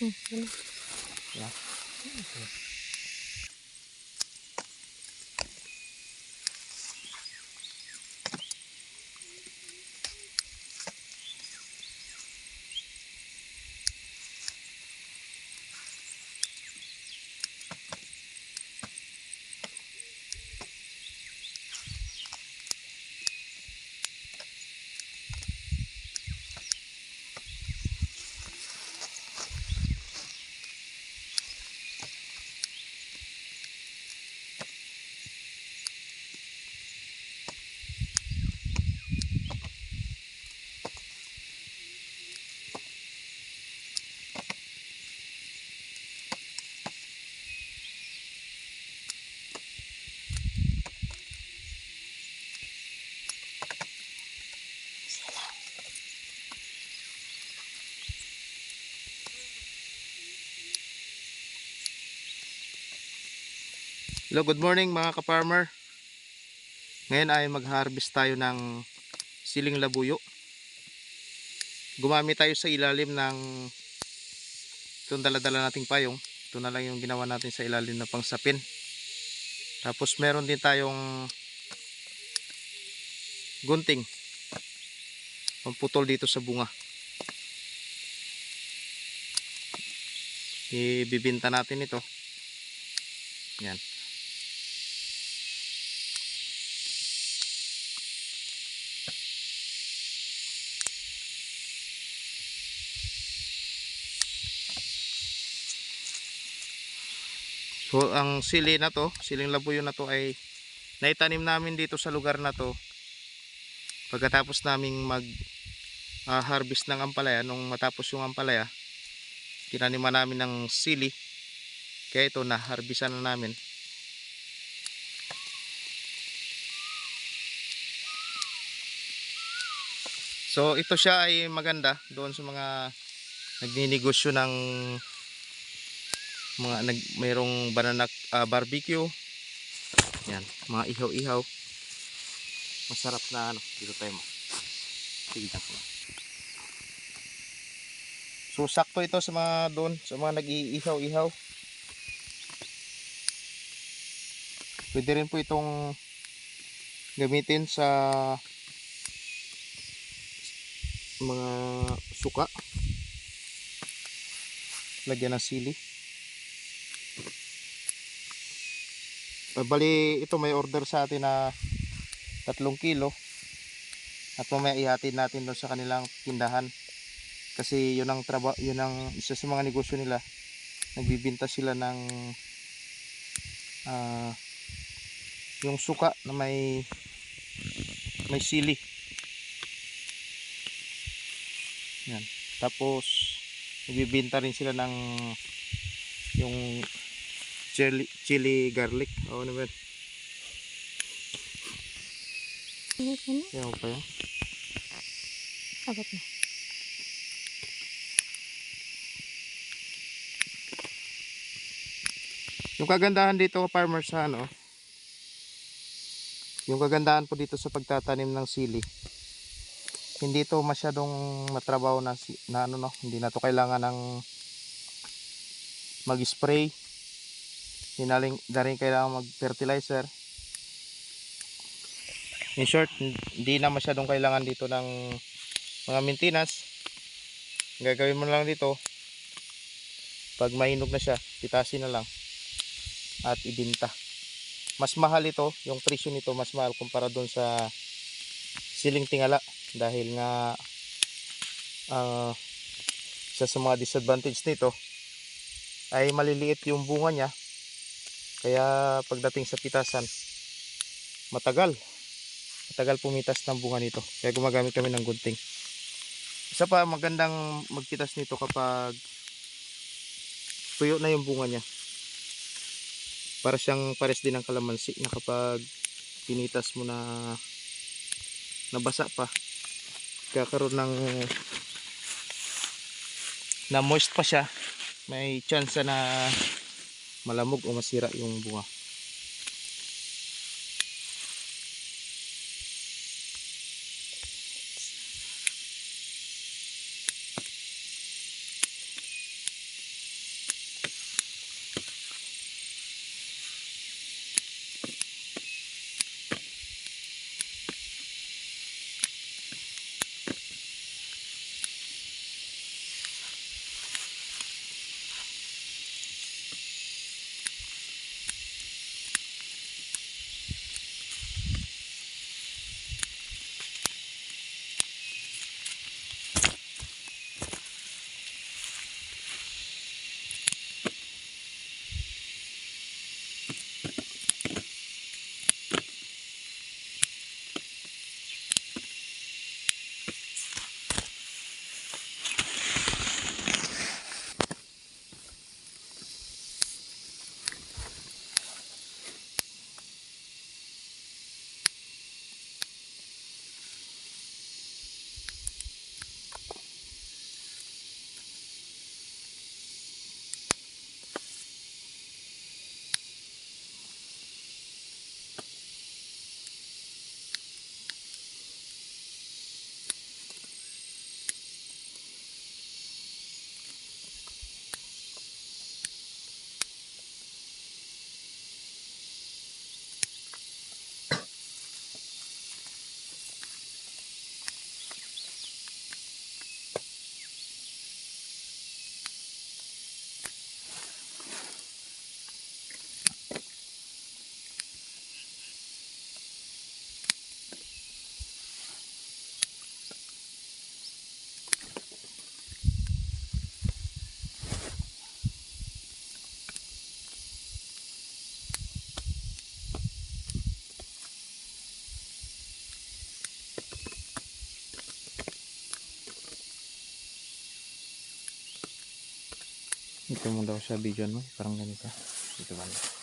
Mm, Hello, good morning mga ka-farmer. Ngayon ay mag-harvest tayo ng siling labuyo. Gumamit tayo sa ilalim ng itong dala-dala nating payong. Ito na lang yung ginawa natin sa ilalim na pangsapin. Tapos meron din tayong gunting. Pamputol dito sa bunga. Ibibinta natin ito. Yan. So ang sili na to, siling labuyo na to ay naitanim namin dito sa lugar na to. Pagkatapos naming mag ah, harvest ng ampalaya, nung matapos yung ampalaya, kinaniman namin ng sili. Kaya ito na harvestan na namin. So ito siya ay maganda doon sa mga nagninegosyo ng mga nag mayroong banana ah, barbecue. Yan mga ihaw-ihaw. Masarap na ano dito tayo mo sige dyan. so sakto ito sa mga doon sa mga nag-iihaw-ihaw. Pwede rin po itong gamitin sa mga suka. Lagyan ng sili bali ito may order sa atin na 3 kilo at mamaya ihatid natin doon sa kanilang tindahan. Kasi yun ang traba yun ang isa sa mga negosyo nila. Nagbibinta sila ng ah, yung suka na may may sili. Yan. Tapos nagbibinta rin sila ng yung chili, chili garlic. Oo naman. Ano ka na? Yan pa yan. Abot na. Yung kagandahan dito farmer sa ano, yung kagandahan po dito sa pagtatanim ng sili, hindi to masyadong matrabaho na, na ano no, hindi na to kailangan ng mag-spray, hindi na kailangan mag-fertilizer. In short, hindi na masyadong kailangan dito ng mga maintenance. Gagawin mo lang dito, pag mainog na siya, pitasin na lang at ibinta. Mas mahal ito, yung presyo nito mas mahal kumpara doon sa siling tingala dahil nga ah, isa sa mga disadvantage nito ay maliliit yung bunga niya kaya pagdating sa pitasan matagal. Matagal pumitas ng bunga nito. Kaya gumagamit kami ng gunting. Isa pa magandang magpitas nito kapag tuyo na yung bunga niya. Para siyang pares din ng kalamansi na kapag pinitas mo na nabasa pa kakaroon ng na moist pa siya. May chance na malamog o masira yung bunga Dito mo daw sa video mo. Parang ganito. Dito ba?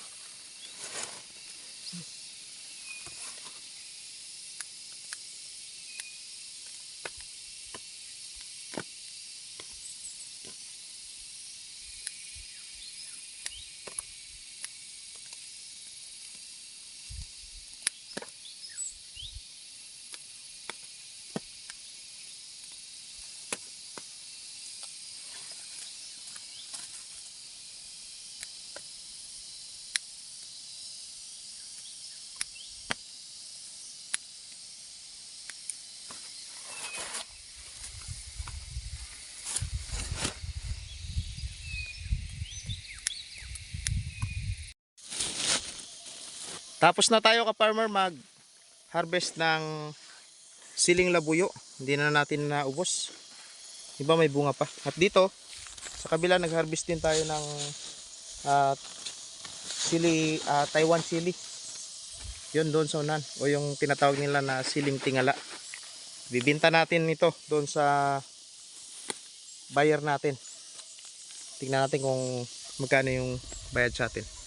Tapos na tayo ka farmer mag harvest ng siling labuyo. Hindi na natin naubos. Iba may bunga pa. At dito, sa kabila nag-harvest din tayo ng ah, sili, ah, Taiwan sili. Yun doon sa unan. O yung tinatawag nila na siling tingala. Bibinta natin ito doon sa buyer natin. Tingnan natin kung magkano yung bayad sa atin.